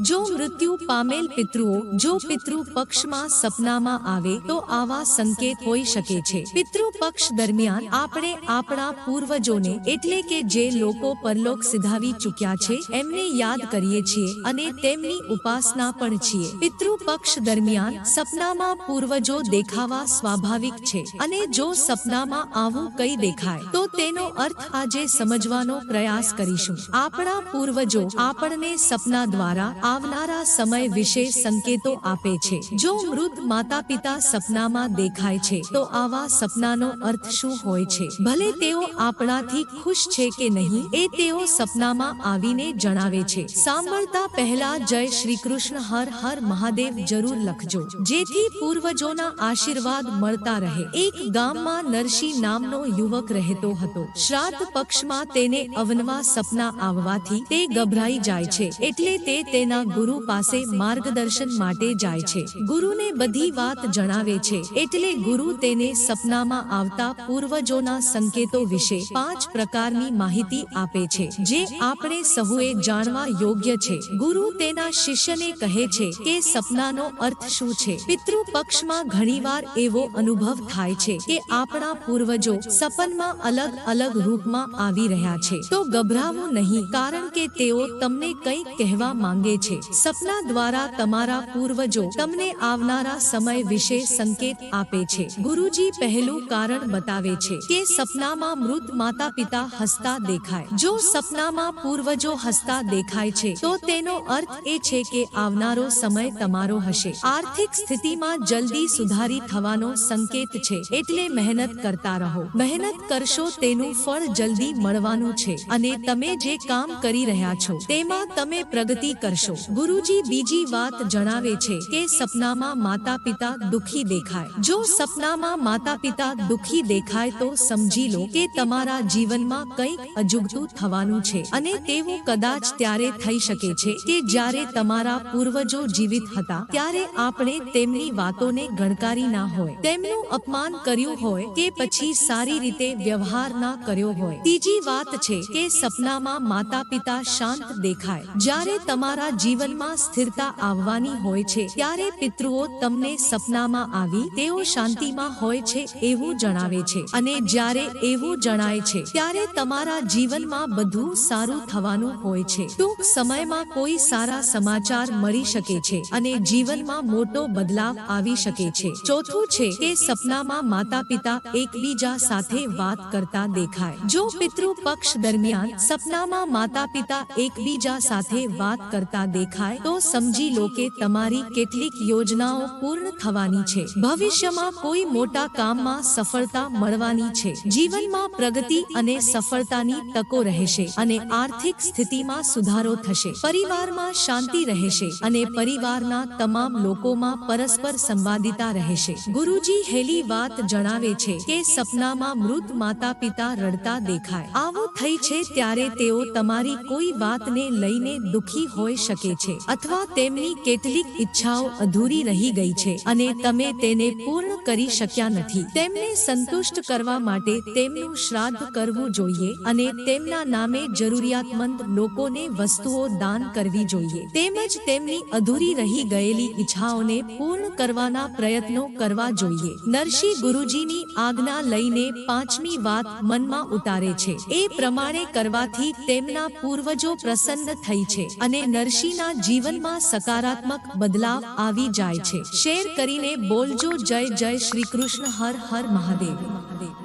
જો મૃત્યુ પામેલ પિતૃઓ, જો પિતૃ પક્ષમાં સપનામાં આવે, તો આવા સંકેત હોઈ શકે છે. પિતૃ પક્ષ દરમિયાન આપણે આપણા પૂર્વજોને એટલે કે જે લોકો પરલોક સિધાવી ચૂક્યા છે, એમને યાદ કરીએ છીએ અને તેમની ઉપાસના પણ છીએ. પિતૃ પક્ષ દરમિયાન સપનામાં પૂર્વજો દેખાવા સ્વાભાવિક છે અને જો સપનામાં આવું કઈ દેખાય, તો તેનો અર્થ આજે સમજવાનો પ્રયાસ કરીશું. આપણા પૂર્વજો આપણને સપના દ્વારા આવનારા સમય વિશે સંકેતો આપે છે. જો મૃત માતા પિતા સપનામાં દેખાય છે, તો આવા સપનાનો અર્થ શું હોય છે? ભલે તેઓ આપણાથી ખુશ છે કે નહીં, એ તેઓ સપનામાં આવીને જણાવે છે. સાંભળતા પહેલા જય શ્રી કૃષ્ણ હર હર મહાદેવ જરૂર લખજો. જેથી પૂર્વજોના આશીર્વાદ મળતા રહે. એક ગામમાં નરસિંહ નામનો યુવક રહેતો હતો. શ્રાદ્ધ પક્ષમાં તેને અવનવા સપના આવવાથી તે ગભરાઈ જાય છે. એટલે તે તેના ગુરુ પાસે માર્ગદર્શન માટે જાય છે. ગુરુને બધી વાત જણાવે છે. એટલે ગુરુ તેને સપનામાં આવતા પૂર્વજોના સંકેતો વિશે પાંચ પ્રકારની માહિતી આપે છે, જે આપણે સહુએ જાણવા યોગ્ય છે. ગુરુ તેના શિષ્યને કહે છે કે સપનાનો અર્થ શું છે? પિતૃ પક્ષમાં ઘણીવાર એવો અનુભવ થાય છે કે આપણા પૂર્વજો સપનમાં અલગ અલગ રૂપમાં આવી રહ્યા છે. તો ગભરાવું નહીં, કારણ કે તેઓ તમને કંઈક કહેવા માંગે છે. સપના દ્વારા તમારા પૂર્વજો તમને આવનારા સમય વિશે સંકેત આપે છે. ગુરુજી પહેલું કારણ બતાવે છે કે સપનામાં મૃત માતા પિતા હસતા દેખાય. જો સપનામાં પૂર્વજો હસતા દેખાય છે, તો તેનો અર્થ એ છે કે આવનારો સમય તમારો હશે. આર્થિક સ્થિતિમાં જલ્દી સુધારી થવાનો સંકેત છે, એટલે મહેનત કરતા રહો. મહેનત કરશો તેનું ફળ જલ્દી મળવાનું છે અને તમે જે કામ કરી રહ્યા છો, તેમાં તમે પ્રગતિ કરશો. ગુરુજી બીજી વાત જણાવે છે કે સપનામાં માતા પિતા દુખી દેખાય. જો સપનામાં માતા પિતા દુખી દેખાય તો સમજી લો કે તમારા જીવનમાં કંઈક અજુગતું થવાનું છે અને તેવું કદાચ ત્યારે થઈ શકે છે કે જ્યારે તમારા પૂર્વજો જીવિત હતા ત્યારે આપણે તેમની વાતોને ગણકારી ના હોય. તેમનું અપમાન કર્યું હોય કે પછી સારી રીતે વ્યવહાર ના કર્યો હોય. ત્રીજી વાત છે કે સપનામાં માતા પિતા શાંત દેખાય. જ્યારે તમારા જીવનમાં સ્થિરતા આવવાની હોય છે. ત્યારે પિતૃઓ તમને સપનામાં આવી તેઓ શાંતિમાં હોય છે એવું જણાવે છે. અને જ્યારે એવું જણાય છે, ત્યારે તમારા જીવનમાં બધું સારું થવાનું હોય છે. ટૂંક સમયમાં કોઈ સારા સમાચાર મળી શકે છે અને જીવનમાં મોટો બદલાવ આવી શકે છે. ચોથું છે કે સપનામાં માતા પિતા એકબીજા સાથે વાત કરતા દેખાય. જો પિતૃ પક્ષ દરમિયાન સપનામાં માતા પિતા એકબીજા સાથે વાત કરતા દેખાય, તો સમજી લો કે તમારી કેટલીક યોજનાઓ પૂર્ણ થવાની છે. ભવિષ્યમાં કોઈ મોટા કામમાં સફળતા મળવાની છે. જીવનમાં પ્રગતિ અને સફળતાની તકો રહેશે અને આર્થિક સ્થિતિમાં સુધારો થશે. પરિવારમાં શાંતિ રહેશે અને પરિવારના તમામ લોકોમાં પરસ્પર સંવાદિતા રહેશે. ગુરુજી હેલી વાત જણાવે છે કે સપનામાં મૃત માતા પિતા રડતા દેખાય. આવું થઈ છે ત્યારે તેઓ તમારી કોઈ વાતને લઈને દુખી હોઈ શકે છે અથવા તેમની કેટલીક ઈચ્છાઓ અધૂરી રહી ગઈ છે અને તમે તેને પૂર્ણ કરી શક્યા નથી. તેમને સંતુષ્ટ કરવા માટે તેમનું શ્રાદ્ધ કરવું જોઈએ અને તેમના નામે જરૂરિયાતમંદ લોકોને વસ્તુઓ દાન કરવી જોઈએ. તેમજ તેમની અધૂરી રહી ગયેલી ઈચ્છાઓને પૂર્ણ કરવાના પ્રયત્નો કરવા જોઈએ. નરસિંહ ગુરુજીની આજ્ઞા લઈને પાંચમી વાત મનમાં ઉતારે છે. એ પ્રમાણે કરવાથી તેમના પૂર્વજો પ્રસન્ન થઈ છે અને નરસિંહના જીવનમાં સકારાત્મક બદલાવ આવી જાય છે. શેર કરીને બોલજો જય જય શ્રી કૃષ્ણ, હર હર મહાદેવ.